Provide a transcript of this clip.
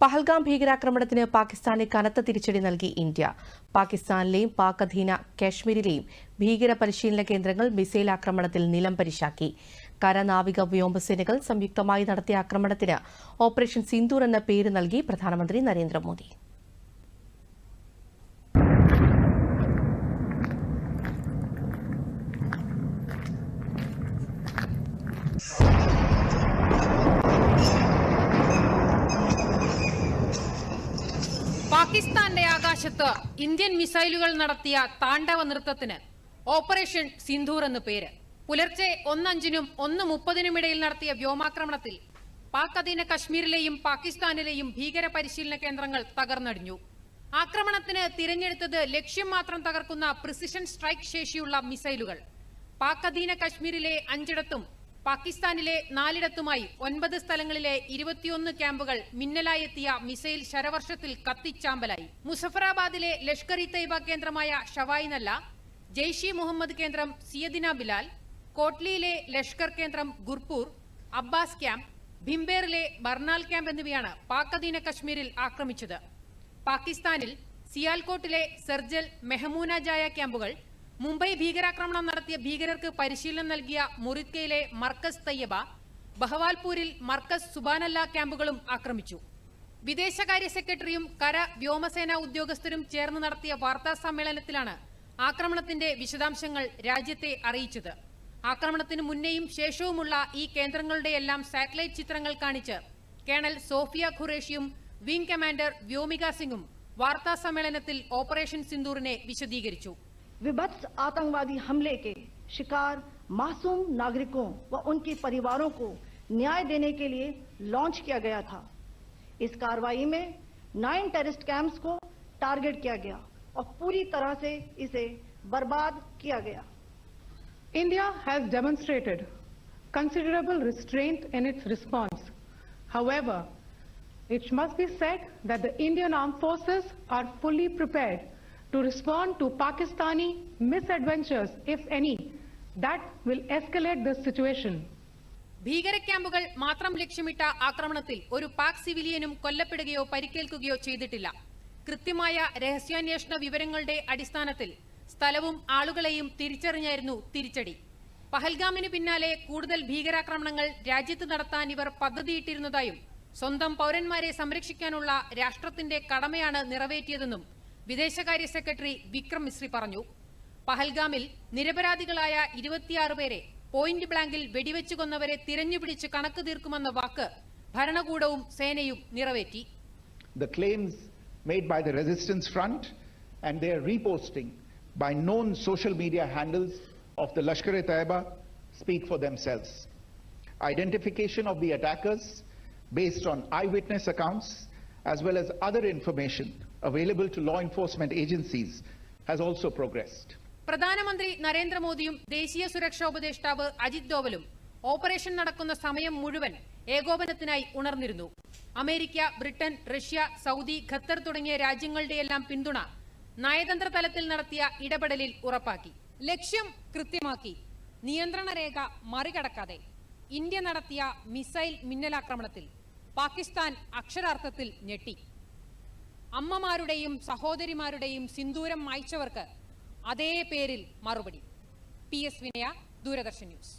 പഹൽഗാം ഭീകരാക്രമണത്തിന് പാകിസ്ഥാന് കനത്ത തിരിച്ചടി നൽകി ഇന്ത്യ. പാകിസ്ഥാനിലെയും പാക് അധീന കാശ്മീരിലെയും ഭീകര പരിശീലന കേന്ദ്രങ്ങൾ മിസൈൽ ആക്രമണത്തിൽ നിലം പരിശാക്കി. കരനാവിക വ്യോമസേനകൾ സംയുക്തമായി നടത്തിയ ആക്രമണത്തിന് ഓപ്പറേഷൻ സിന്ദൂർ എന്ന പേര് നൽകി പ്രധാനമന്ത്രി നരേന്ദ്രമോദി. പാകിസ്ഥാന്റെ ആകാശത്ത് ഇന്ത്യൻ മിസൈലുകൾ നടത്തിയ താണ്ഡവ നൃത്തത്തിന് ഓപ്പറേഷൻ സിന്ധൂർ എന്ന് പേര്. പുലർച്ചെ ഒന്നഞ്ചിനും ഒന്ന് മുപ്പതിനും ഇടയിൽ നടത്തിയ വ്യോമാക്രമണത്തിൽ പാക് അധീന കശ്മീരിലെയും പാകിസ്ഥാനിലെയും ഭീകര പരിശീലന കേന്ദ്രങ്ങൾ തകർന്നടിഞ്ഞു. ആക്രമണത്തിന് തിരഞ്ഞെടുത്തത് ലക്ഷ്യം മാത്രം തകർക്കുന്ന പ്രിസിഷൻ സ്ട്രൈക്ക് ശേഷിയുള്ള മിസൈലുകൾ. പാക് അധീന കശ്മീരിലെ അഞ്ചിടത്തും പാകിസ്ഥാനിലെ നാലിടത്തുമായി ഒൻപത് സ്ഥലങ്ങളിലെ ഇരുപത്തിയൊന്ന് ക്യാമ്പുകൾ മിന്നലായെത്തിയ മിസൈൽ ശരവർഷത്തിൽ കത്തിച്ചാമ്പലായി. മുസഫറാബാദിലെ ലഷ്കർ ഇ തൈബ കേന്ദ്രമായ ഷവായി നല്ല ജെയ്ഷി മുഹമ്മദ് കേന്ദ്രം സിയദിന ബിലാൽ കോട്ട്ലിയിലെ ലഷ്കർ കേന്ദ്രം ഗുർപൂർ അബ്ബാസ് ക്യാമ്പ് ഭിംബേറിലെ ബർണാൽ ക്യാമ്പ് എന്നിവയാണ് പാക് അധീന കശ്മീരിൽ ആക്രമിച്ചത്. പാകിസ്ഥാനിൽ സിയാൽകോട്ടിലെ സെർജൽ മെഹമൂന ജായ ക്യാമ്പുകൾ മുംബൈ ഭീകരാക്രമണം നടത്തിയ ഭീകരർക്ക് പരിശീലനം നൽകിയ മുറിക്കയിലെ മർക്കസ് തയ്യബ ബഹവാൽപൂരിൽ മർക്കസ് സുബാനല്ല ക്യാമ്പുകളും ആക്രമിച്ചു. വിദേശകാര്യ സെക്രട്ടറിയും കര വ്യോമസേന ഉദ്യോഗസ്ഥരും ചേർന്ന് നടത്തിയ വാർത്താ സമ്മേളനത്തിലാണ് ആക്രമണത്തിന്റെ വിശദാംശങ്ങൾ രാജ്യത്തെ അറിയിച്ചത്. ആക്രമണത്തിന് മുന്നേയും ശേഷവുമുള്ള ഈ കേന്ദ്രങ്ങളുടെയെല്ലാം സാറ്റലൈറ്റ് ചിത്രങ്ങൾ കാണിച്ച് കേണൽ സോഫിയ ഖുറേഷിയും വിംഗ് കമാൻഡർ വ്യോമിക സിംഗും വാർത്താ സമ്മേളനത്തിൽ ഓപ്പറേഷൻ സിന്ദൂറിനെ വിശദീകരിച്ചു. विभत्स आतंकवादी हमले के शिकार मासूम नागरिकों व उनके परिवारों को न्याय देने के लिए लॉन्च किया गया था। इस कार्रवाई में नाइन टेरिस्ट कैंप्स को टारगेट किया गया और पूरी तरह से इसे बर्बाद किया गया। India has demonstrated considerable restraint in its response how its must be set that the Indian arm forces are fully prepared to respond to Pakistani misadventures, if any, that will escalate the situation. ഭീകര ക്യാമ്പുകൾ മാത്രം ലക്ഷ്യമിട്ട ആക്രമണത്തിൽ ഒരു പാക് സിവിലിയനും കൊല്ലപ്പെടുകയോ പരിക്കേൽക്കുകയോ ചെയ്തിട്ടില്ല കൃത്യമായ രഹസ്യാന്വേഷണ വിവരങ്ങളുടെ അടിസ്ഥാനത്തിൽ സ്ഥലവും ആളുകളെയും തിരിച്ചറിഞ്ഞായിരുന്നു തിരിച്ചടി പഹൽഗാമിന് പിന്നാലെ കൂടുതൽ ഭീകരാക്രമണങ്ങൾ രാജ്യത്ത് നടത്താൻ ഇവർ പദ്ധതിയിട്ടിരുന്നതായും സ്വന്തം പൗരന്മാരെ സംരക്ഷിക്കാനുള്ള രാഷ്ട്രത്തിന്റെ കടമയാണ് നിറവേറ്റിയതെന്നും വിദേശകാര്യ സെക്രട്ടറി വിക്രം മിശ്രി പറഞ്ഞു പഹൽഗാമിൽ നിരപരാധികളായ ഇരുപത്തിയാറ് പേരെ പോയിന്റ് ബ്ലാങ്കിൽ വെടിവെച്ചു കൊന്നവരെ തിരഞ്ഞുപിടിച്ച് കണക്ക് തീർക്കുമെന്ന വാക്ക് ഭരണകൂടവും സേനയും നിറവേറ്റി the claims made by the resistance front and their reposting by known social media handles of the Lashkar-e-Taiba speak for themselves. Identification of the attackers based on eyewitness accounts as well as other information available to law enforcement agencies has also progressed. പ്രധാനമന്ത്രി നരേന്ദ്രമോദിയും ദേശീയ സുരക്ഷാ ഉപദേഷ്ടാവ് Ajith ഡോവലും operation നടക്കുന്ന സമയം മുഴുവൻ ഏകോപനത്തിനായി ഉണർന്നിരുന്നു. America Britain Russia Saudi Qatar തുടങ്ങിയ രാജ്യങ്ങളുടെയെല്ലാം പിന്തുണ നയതന്ത്ര തലത്തിൽ നടത്തിയ ഇടപെടലിൽ ഉറപ്പാക്കി. ലക്ഷ്യം കൃത്യമാക്കി. നിയന്ത്രണ രേഖ മറികടക്കാതെ ഇന്ത്യ നടത്തിയ മിസൈൽ മിന്നലാക്രമണത്തിൽ പാകിസ്ഥാൻ അക്ഷരാർത്ഥത്തിൽ ഞെട്ടി. അമ്മമാരുടെയും സഹോദരിമാരുടെയും സിന്ദൂരം മായ്ച്ചവർക്ക് അതേ പേരിൽ മറുപടി. P. S. Vinaya Doordarshan news.